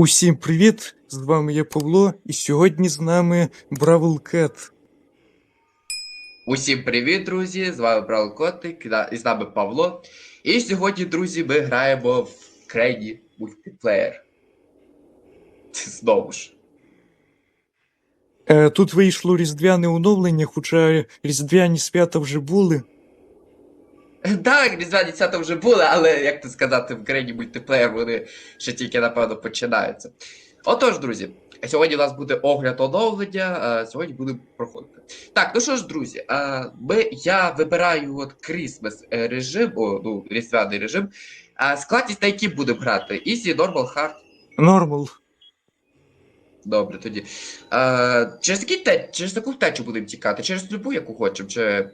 Усім привіт! З вами я Павло, і сьогодні з нами Бравл Кет. Усім привіт, друзі! З вами Брал Котик і з нами Павло. І сьогодні, друзі, ми граємо в крейді мультиплеєр. Знову ж. Е, тут вийшло різдвяне оновлення, хоча різдвяні свята вже були. Так, різдвяні свята вже були, але як то сказати, в крейді мультиплеєр вони ще тільки, напевно, починаються. Отож, друзі, сьогодні у нас буде огляд оновлення, сьогодні будемо проходити. Так, ну що ж, друзі, ми, я вибираю от Christmas е, режим, о, ну, різдвяний режим. Складність на який будемо грати? Easy, Normal, Hard. Нормал. Добре, тоді. А, через, який те, через яку втечу будемо тікати? Через любу, яку хочемо, чи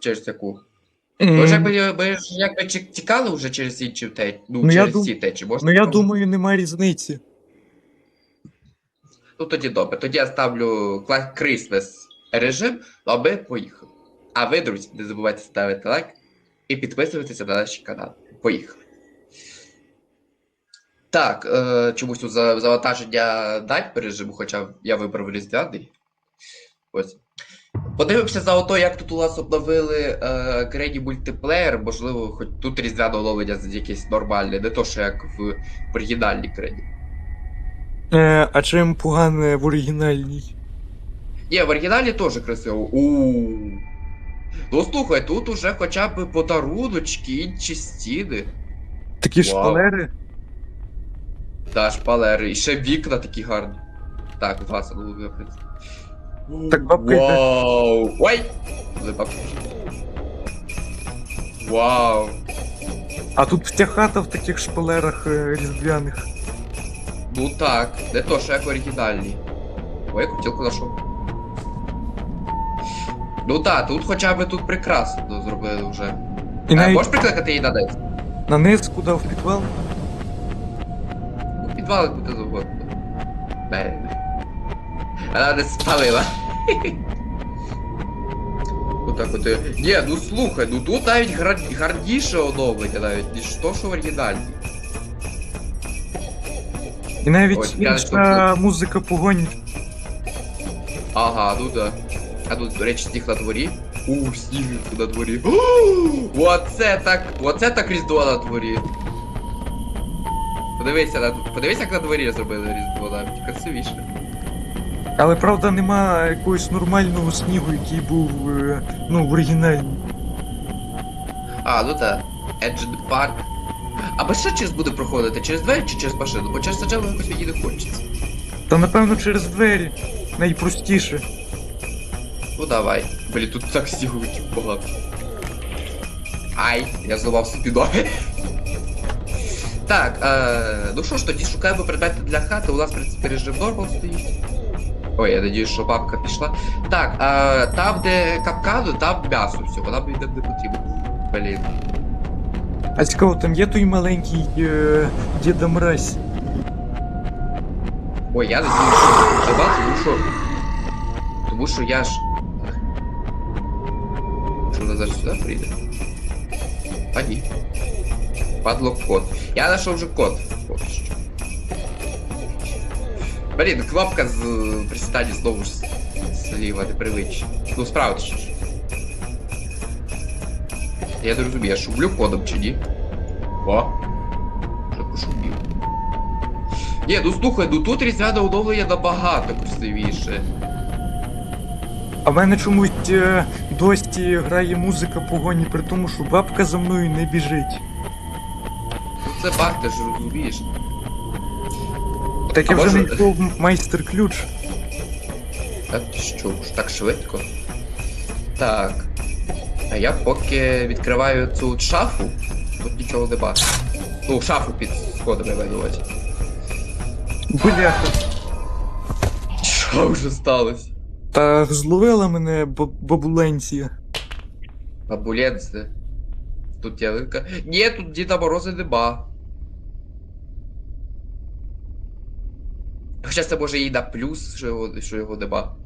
через яку? М, Ми ж якби, ми ж якби тікали вже через інші втечі, ну, Ну, я через дум- ці течі, можна? Ну я думаю, нема різниці. Ну тоді добре. Тоді я ставлю кла- Christmas режим, а ми поїхали. А ви, друзі, не забувайте ставити лайк і підписуватися на наш канал. Поїхали. Так, е, чомусь тут за- завантаження дать режиму, хоча я вибрав різдвяний. Ось. Подивимося за ото, як тут у нас обновили е, Греді мультиплеєр. Можливо, хоч тут різдвяне оновлення якесь нормальне, не то, що як в оригінальній Греді. Е, а чим погане в оригінальній? Ні, в оригіналі теж красиво. у Ну слухай, тут уже хоча б подаруночки, інші стіни. Такі Вау. шпалери? Та шпалери. І ще вікна такі гарні. Так, два садові, в принципі. Так бабка йде. Вау! Ой! Бабка. Вау! А тут вся хата в таких шпалерах е, різдвяних. Ну так, не то, що як в оригінальній. Ой, я кутілку знайшов. Ну так, тут хоча б тут прекрасно зробили вже. І А, навіть можеш прикликати її на десь? на низ, куди в підвал. Ну, підвали куди завгодно. Бе. Вона не спалила. Отак от. е, Ні, ну слухай, ну тут навіть гра... гарніше оновлення навіть, ніж то, що в оригіналі. І навіть Ось, я інша музика погоні. Ага, ну да. А тут, до речі, сніг на дворі. У, сніг на дворі. Оце так. Оце так різдво на дворі. Подивися, на... подивись, як на дворі зробили різдво навіть. Красивіше. Але правда нема якогось нормального снігу, який був е, ну, в оригінальній. А, ну так. Engine Park. А що через буде проходити? Через двері чи через машину? Бо через саджаву якось мені не хочеться. Та напевно через двері. Найпростіше. Ну давай. Блін, тут так сніговиків багато. Ай, я зламав собі ноги. Так, е, ну що ж, тоді шукаємо предмети для хати. У нас, в принципі, режим нормал стоїть. Ой, я надіюсь, що бабка пішла. Так, е, там, де капкану, там м'ясо все, вона мені не потрібна. Блін. А цікаво, там є той маленький е, Діда Мразь. Ой, я надіюсь, що нема, тому що. Тому що я ж. Що вона зараз сюди прийде? А ні. Падло код. Я знайшов вже код. Поки що. Блін, кнопка з присідання знову ж зліва непривична. Ну, справа точніше. Я не розумію, я шублю кодом чи ні? О! Що пошумів. Ні, ну слухай, ну тут різдвяне оновлення набагато красивіше. А в мене чомусь е, досі грає музика погоні, при тому, що бабка за мною не біжить. Ну це баг, ти ж розумієш. Так я А вже може- знайшов майстер-ключ. А ти що ж так швидко? Так. А я поки відкриваю цю от шафу, тут нічого не бачу. Ну, шафу під сходами я маю на увазі. Бляха. Що вже сталося? Та зловила мене баб- бабуленція. Бабуленце. Тут ялинка. Ні, тут Діда Мороза нема. Хоча це може їй на плюс, що його, що його нема.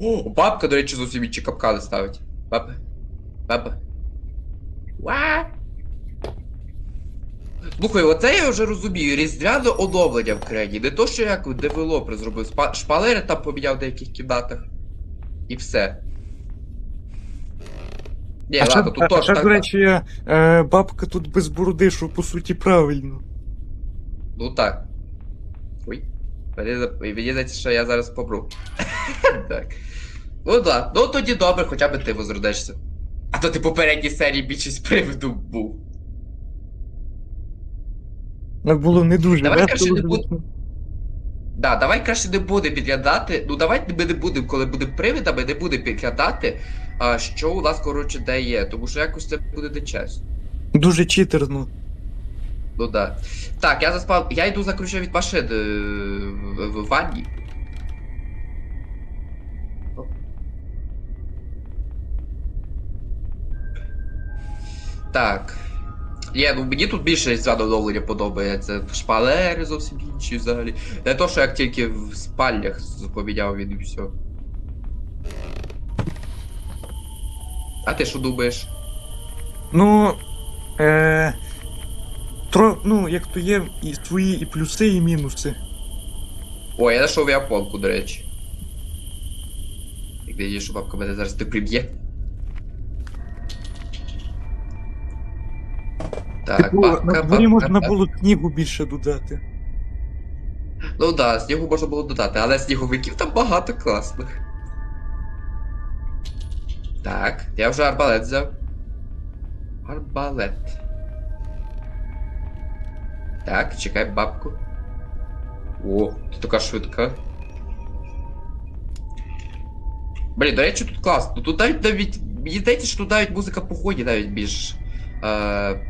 О, бабка, до речі, зовсім інші капкани ставить. Баба. Баба. Ва! Слухай, оце я вже розумію. Різдвяне оновлення в крені. Не то, що як девелопер зробив. Шпалери там поміняв в деяких кімнатах. І все. Ні, а ще, ладно, тут а, теж ще, так. до речі, е, бабка тут без бороди, що по суті правильно. Ну так. Здається, що я зараз помру. так. Ну да. Ну тоді добре, хоча б ти возродишся. А то ти попередній серії більшість приводу був. Так було не дуже Давай, краще не буд- звісно. Да, давай краще не буде підглядати. Ну давай ми не будемо, коли будемо привидами, не будемо підглядати, а, що у нас, коротше, де є. Тому що якось це буде нечесно. Дуже читерно. Ну да. Так, я заспав. Я йду за ключом від машини е, в, в ванні. Так. Є, ну мені тут більше задоволення подобається. Шпалери зовсім інші взагалі. Не то, що як тільки в спальнях поміняв він і все. А ти що думаєш? Ну. Е, тро, ну, як то є і свої і плюси, і мінуси. О, я знайшов японку, до речі. Як надію, що бабка мене зараз не приб'є. Так, типу, бабка, бабка, можна бабка. було снігу більше додати. Ну да, снігу можна було додати, але сніговиків там багато класних. Так, я вже арбалет взяв. Арбалет. Так, чекай бабку. О, ти така швидка. Блін, до речі, тут класно. Тут навіть навіть. Мені здається, що тут навіть музика по ході навіть більш. Е,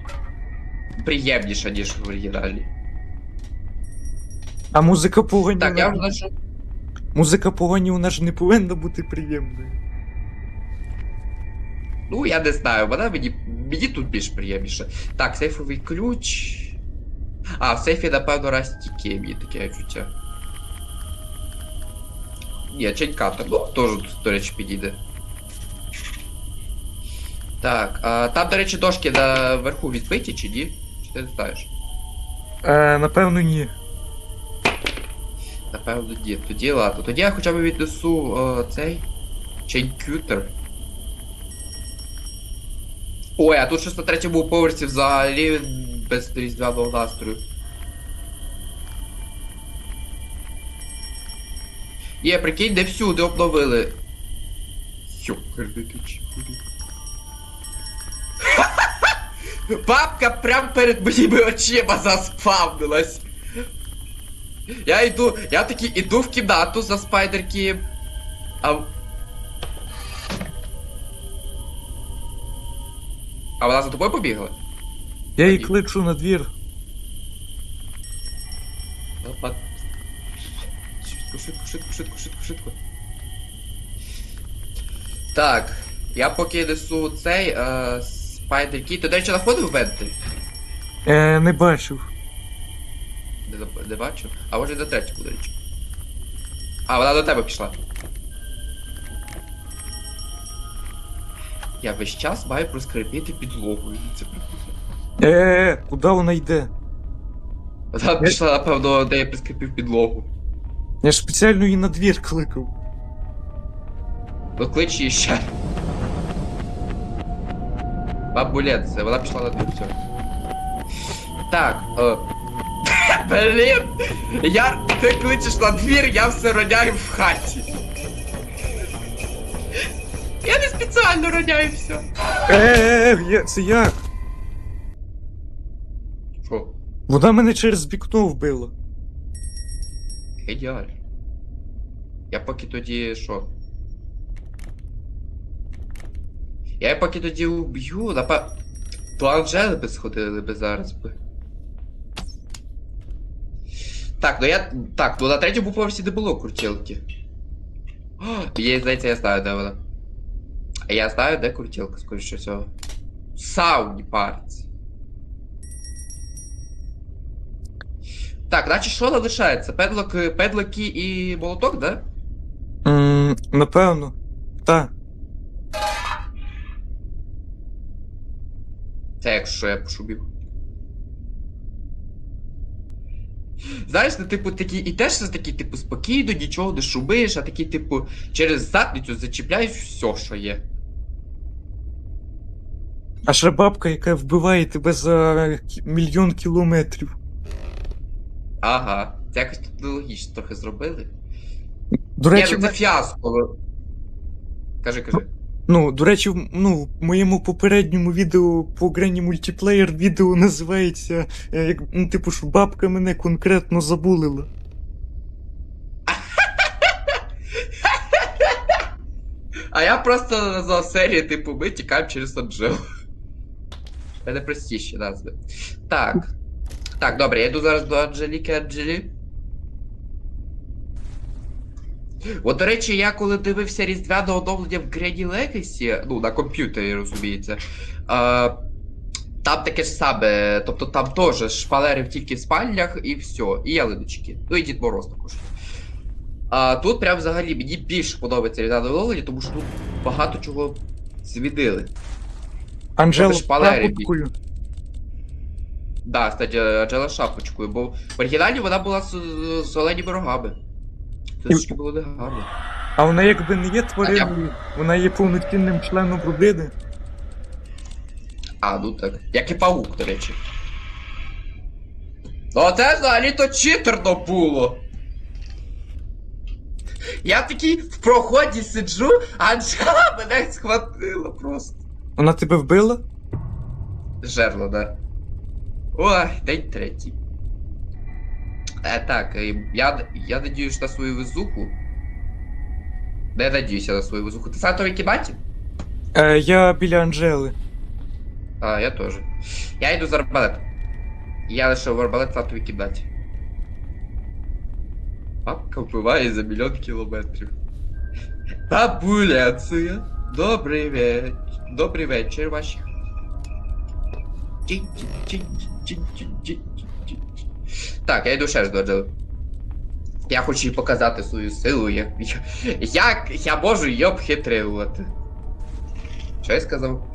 приємніша, ніж в оригіналі. А музика погоні. Так, я вже знайшов. Музика погоні у нас ж не повинна бути приємною. Ну, я не знаю, вона мені. Мені тут більш приємніше. Так, сейфовий ключ. А, в сейфі, напевно, растіки, мені таке відчуття. Ні, ченькатор, ну, теж, до речі, підійде. Так, а, там, до речі, дошки наверху відбиті чи ні? Чи ти не знаєш? Е, напевно, ні. Напевно, ні. Тоді ладно. Тоді я хоча б віднесу е, цей ченькютер. Ой, а тут щось на третьому поверсі взагалі без різдвяного настрою. Є, прикинь, не всюди обновили. Йокарники чіпурі. Бабка прям перед моїми очима заспавнилась. Я йду, я таки іду в кімнату за спайдерки. А. А вона за тобою побігла? Я її кличу на двір. Опа. Швидко, швидко, швидко, швидко, швидко, швидко. Так, я поки несу цей е, спайдер кіт. Ти, до речі, знаходив вентиль? Е, не бачив. Не, не бачу. А може до третього, до речі. А, вона до тебе пішла. Я весь час маю проскрипіти підлогою. Це прикольно. Е, куди вона йде? Вона пішла, напевно, де я прискрипів підлогу. Я ж спеціально її на двір кликав. Ну клич її ще. Бабулет, це вона пішла на двір, все. Так, е... Блін! Я... Ти кличеш на двір, я все роняю в хаті. Я не спеціально роняю все. Е, е, е, я- це як? Що? Вона мене через вікно вбила. Ідеально. Я поки тоді що? Я поки тоді уб'ю, напев... До Анжели би сходили би зараз би. Так, ну я. Так, ну на третьому поверсі не було крутілки. О, Є, здається, я знаю, де вона. Я знаю, де крутілка, скоріше всього. Сауні парці. Так, наче що залишається? Педлок, педлоки і молоток, да? М, напевно. Та. Це якщо я пошубів. Знаєш, ти, типу, такий, ідеш все такий, типу, спокійно, нічого не шумиш, а такий, типу, через задницю зачіпляєш все, що є. А ще бабка, яка вбиває тебе за кі- мільйон кілометрів. Ага. Це якось тут нелогічно трохи зробили. До Ні, речі, ну це фіаско. Кажи, кажи. ну, до речі, в- ну, в моєму попередньому відео по грані мультиплеєр відео називається е, як, ну, типу, що бабка мене конкретно забулила. А я просто назвав серію, типу, ми тікаємо через Анджелу. Це найпростіші назви. Так. Так, добре, я йду зараз до Анжеліки Анджелі. От, до речі, я коли дивився різдвяне оновлення в Granny Legacy, ну, на комп'ютері, розуміється, а, там таке ж саме, тобто там теж шпалери тільки в спальнях і все, і ялиночки. Ну і Дід Мороз також. А тут прям взагалі мені більше подобається різдвяне оновлення, тому що тут багато чого змінили. Це шпалери шапочкою. Да, кстати, Анджела шапочкою, бо в оригіналі вона була з, з оленіми рогами. Це трошки було негарно. А вона якби не є твариною, вона є повноцінним членом родини. А, ну так. Як і паук, до речі. Ну це взагалі то читерно було. Я такий в проході сиджу, а Анджела мене схватила просто. Вона тебе вбила? Жерло, да. Ой, день третій. Е, так, е, я, я надіюсь на свою везуху. Не надіюся на свою везуху. Ти сам в той кімнаті? Е, я біля Анжели. А, я теж. Я йду за арбалетом. Я лишив арбалет в татовій кімнаті. Папка вбиває за мільйон кілометрів. Табуляція. Добрий вечір. Добрий вечір, ваші. Так, я йду ще ж до Анджели. Я хочу їй показати свою силу, як, як я можу її обхитрювати. Що я сказав?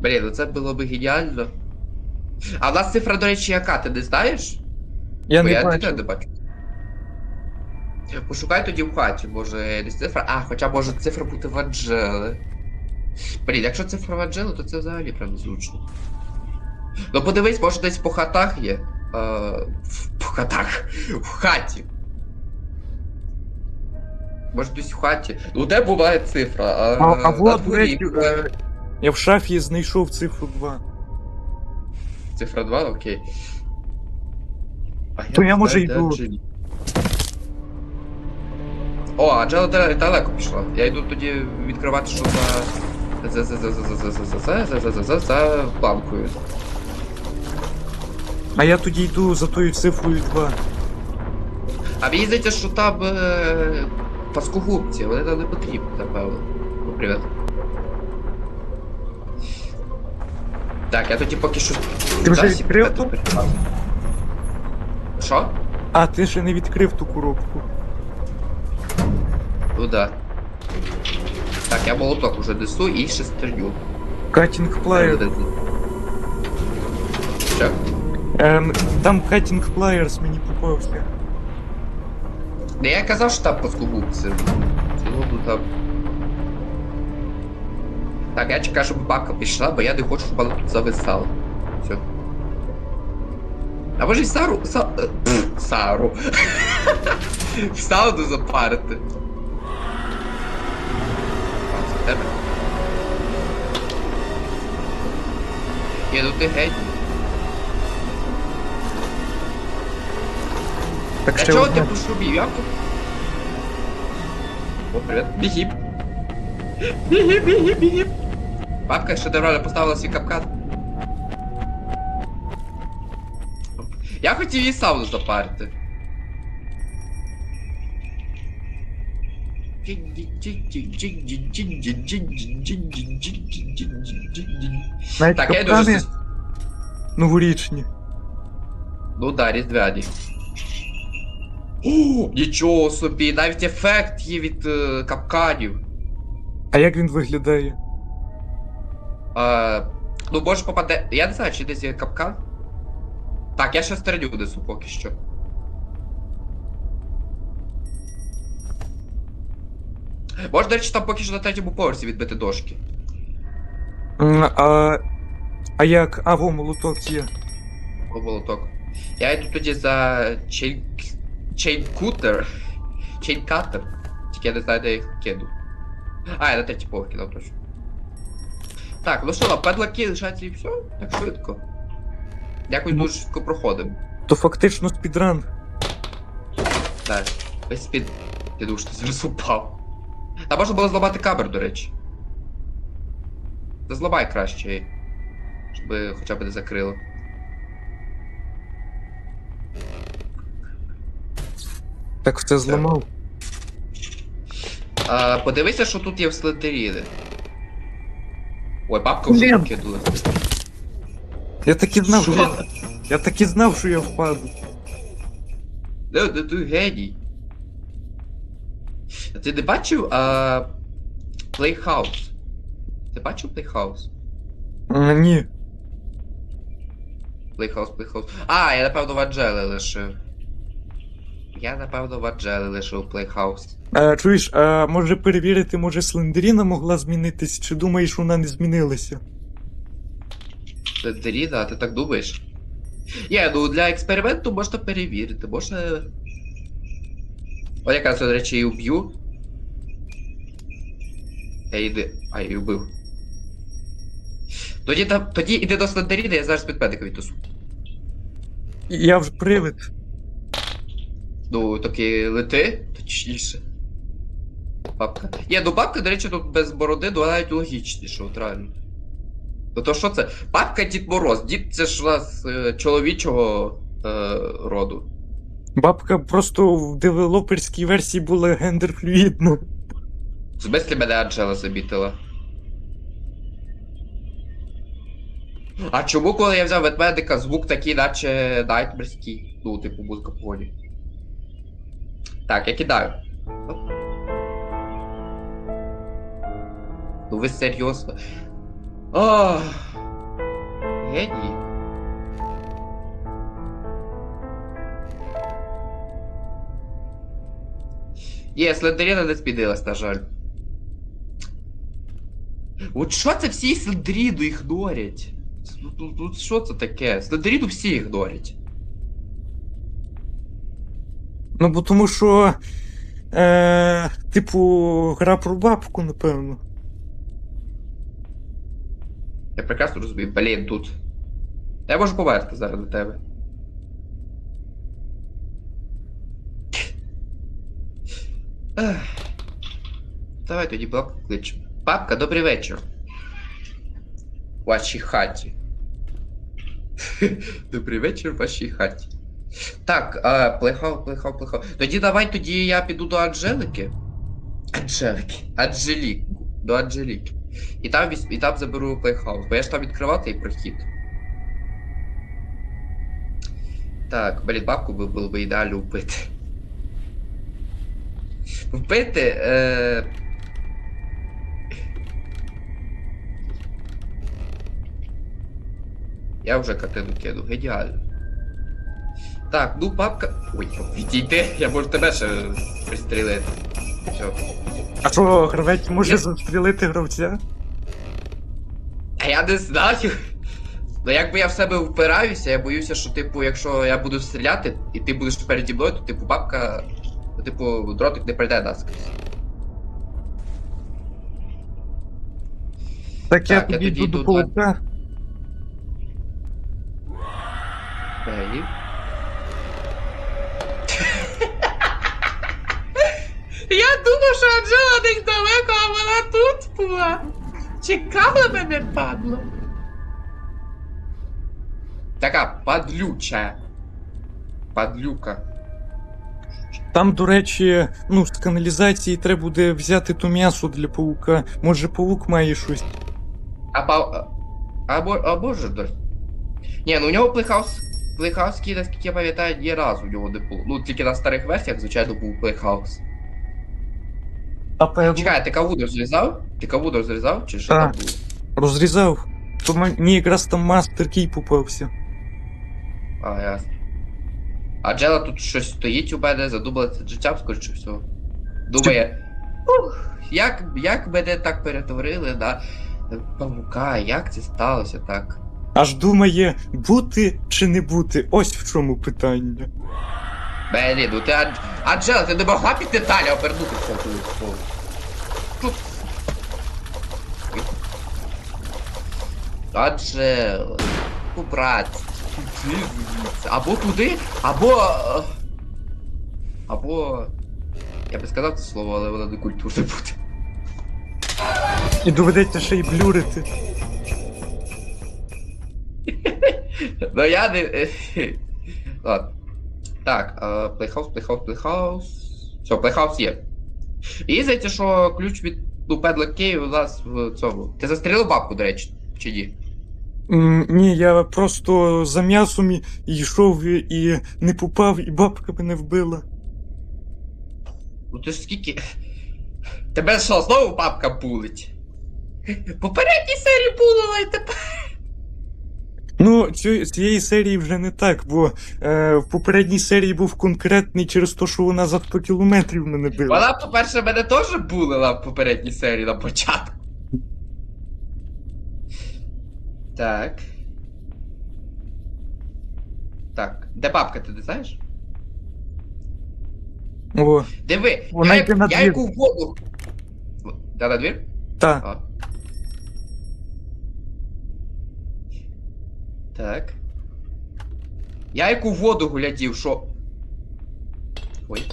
Блін, ну це було б геніально. А в нас цифра, до речі, яка, ти не знаєш? Я Бо не я бачу. не бачу. Пошукай тоді в хаті, може десь цифра. А, хоча може цифра бути в Анджели. Блін, якщо в Анджели, то це взагалі прям зручно. Ну подивись, може десь по хатах є. Е, в- по хатах. В хаті. Може десь в хаті. Ну де буває цифра? А, А, а на вот, дворі речі, е, я в шафі знайшов цифру 2. Цифра 2, окей. А То я, не може, знаю, де йду. Анджелі. О, Анджела дале- далеко пішла. Я йду тоді відкривати, що за. За за за за за за за за за за за за за планкою. А я тоді йду за тою цифрою 2. А мені здається, що там е, паскогубці, вони нам не потрібні, напевно. Ну, привіт. Так, я тоді поки що. Ти вже Зараз відкрив ту? Що? А, ти ще не відкрив ту коробку. Ну да. Так, я молоток уже несу і шестерню. Катінг плеєр. Що? Ем, там катінг плеєрс мені попався. Не я казав, що там плоскогубці. Цілому ну, там. Так, я чекаю, щоб бабка пішла, бо я не хочу, щоб вона тут зависала. Все. А може й Сару. Са... е, пф, Сару. В сауну запарити. А, тебе. Є, ну ти геть. Так Для ще чого ти одне. пошубів? Я... О, привіт. Бігіп. Бігіп, бігіп, бігіп. Бабка добре поставила свій капкан. Я хотів її сауну запарити. Навіть Так, я йду капкани вже... новорічні. Ну да, різдвяні. О, нічого собі, навіть ефект є від е, капканів. А як він виглядає? А, ну може попаде. Я не знаю, чи десь є капкан. Так, я ще стрелю несу поки що. Можна, до речі, там поки що на третьому поверсі відбити дошки. М, А, а як? А, во, молоток є. О, молоток. Я йду тоді за чейн... Чейнкутер. Чейнкатер. Тільки я не знаю, де я їх кину. А, я на третій поверх кидав точно. Так, ну що, педлаки лишаються і все? Так швидко. Якось Ну. дуже швидко проходимо. То фактично спідран. Так, весь під. Я думаю, що ти зараз упав. Та можна було зламати камер, до речі. Та зламай краще, щоб хоча б не закрило. Так все зламав. А, подивися, що тут є в Слендеріни. Ой, бабка вже Блін. покинула. Я так і знав, Що? що... Я так і знав, що я впаду. Де, де ти геній? Ти не бачив а, Playhouse? Ти бачив Playhouse? Ні. Playhouse, Playhouse. А, я напевно в Анджели лишив. Я напевно в Анджели лишив Playhouse. А, чуєш, а може перевірити, може Слендеріна могла змінитись, чи думаєш, вона не змінилася? Слендеріна, а ти так думаєш? Є, ну для експерименту можна перевірити, можна. О, якраз, до речі, її уб'ю. Я її... А, я її вбив. Тоді, там- тоді іди до Слендеріна, я зараз підпедика відтусу. Я вже привид. Ну, таки лети, точніше. Бабка. Є, ну бабка, до речі, тут без бороди, ну навіть логічніше, от реально. Ну то що це? Бабка Дід Мороз. Дід це ж у нас е, чоловічого е, роду. Бабка просто в девелоперській версії була гендерфлюїдна. В мене Анджела замітила. А чому, коли я взяв ведмедика, звук такий, наче найтмерський? Ну, типу, музика погоні. Так, я кидаю. Ну ви серйозно. Ах. Геній. Є, Слендеріна не спідилась, на жаль. От що це всі Слендеріну ігнорять? Ну, Тут, тут що це таке? Слендеріну всі ігнорять. Ну, бо тому що. Е, типу, гра про бабку, напевно. Я прекрасно розумію, блін, тут. Я можу померти зараз до тебе. Давай тоді бабку кличемо. Бабка, добрий вечір. В вашій хаті. Добрий вечір в вашій хаті. Так, а, плехав, плехав, плехав. Тоді давай тоді я піду до Анжелики. Анжелики. Анжеліку. До Анжеліки. І там, і там заберу плейхаус, бо я ж там відкривав цей прохід. Так, блін, бабку би було б ідеально вбити. Вбити. Е... Я вже картину кину, геніально. Так, ну бабка. Ой, відійди, я можу тебе ще пристрілити. Все. А що, гравець може Я- застрілити гравця? А я не знаю. Ну якби я в себе впираюся, я боюся, що, типу, якщо я буду стріляти, і ти будеш переді мною, то типу бабка. То, типу, дротик не прийде наскрізь. Так, я Так, я тоді тоді йду до йду паука. Ей. Я думав, що Анжела десь далеко, а вона тут була. Чекала мене, падло. Така падлюча. Падлюка. Там, до речі, ну, з каналізації треба буде взяти то м'ясо для паука. Може, паук має щось. А па... А, бо... а боже дощ. Ні, ну у нього плейхаус. Плейхаус, наскільки я пам'ятаю, ні разу у нього не було. Ну, тільки на старих версіях, звичайно, був плейхаус. А певно, Чекай, ти кавуду зрізав? Ти кавуду зрізав? Чи що Так. там було? розрізав. То мені якраз там мастер кій попався. А, ясно. А Джела тут щось стоїть у мене, задумалася життям, скоріше всього. Думає. Ух, як, як мене так перетворили на павука, як це сталося так? Аж думає, бути чи не бути. Ось в чому питання. Блін, ну ти Ан- Анджела, ти не могла піти далі обернутися тут. Анджела. Ну, брат. Звідси. Або туди, або. Або. Я би сказав це слово, але воно не культурне буде. І доведеться ще й блюрити. Ну я не. Ладно. Так, е, плейхаус, плейхаус, плейхаус. Все, плейхаус є. І здається, що ключ від ну, Padlock Key у нас в цьому. Ти застрілив бабку, до речі, чи ні? Ні, я просто за м'ясом і- йшов і- і не попав, і бабка мене вбила. Ну ти ж скільки. Тебе що, знову бабка пулить? Попередній серії пулила і тепер. Ну, цю, цієї серії вже не так, бо е, в попередній серії був конкретний через те, що вона за 100 кілометрів мене била. Вона, по-перше, мене теж булила в попередній серії на початку. Так. Так. Де бабка, ти знаєш? О, Диви, Вона йде на я двір. яку воду. Да, на двір? та. А. Так. Я яку воду глядів, що. Ой.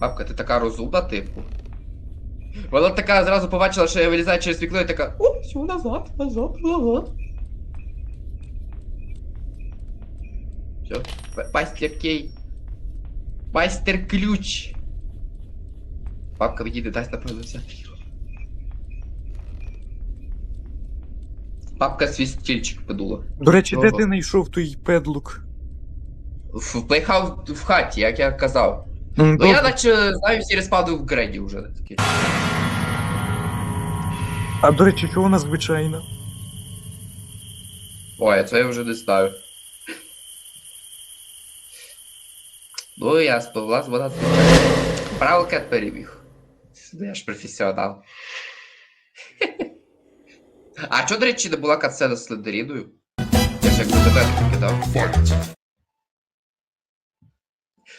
Бабка, ти така розумна, типу. Вона така зразу побачила, що я вилізаю через вікно і така. О, все, назад, назад, назад. Все. Майстер кей. Майстер ключ. Мені не дасть, напевно, його. Бабка свій подула. До речі, де ти знайшов той педлук? В плейхаус в хаті, як я казав. М, Ну я наче знаю всі респауни в Греді вже такі. А до речі, чого вона звичайна? Ой, а це я вже не знаю. Ну, я спливла вона Браво кет переміг. Ну, Я ж професіонал. А чого, до речі, не була катсцена з Слендеріною? Я ж як до тебе кидав.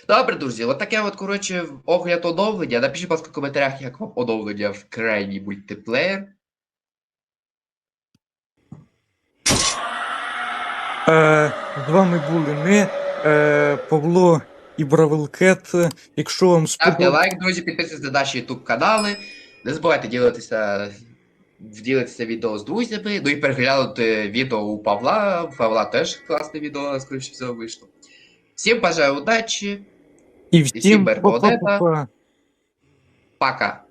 Добре, друзі, от таке от, коротше, огляд оновлення. Напишіть, будь ласка, в коментарях, як вам оновлення в крайній мультиплеєр. Е, з вами були ми, е, Павло і Бравелкет. Якщо вам Ставте сподобалося. лайк, друзі, підписуйтесь на наші YouTube канали. Не забувайте ділитися, ділитися відео з друзями. Ну і переглянути відео у Павла. У Павла теж класне відео, скоріше всього, вийшло. Всім бажаю удачі. І всім Беркодета. Пока.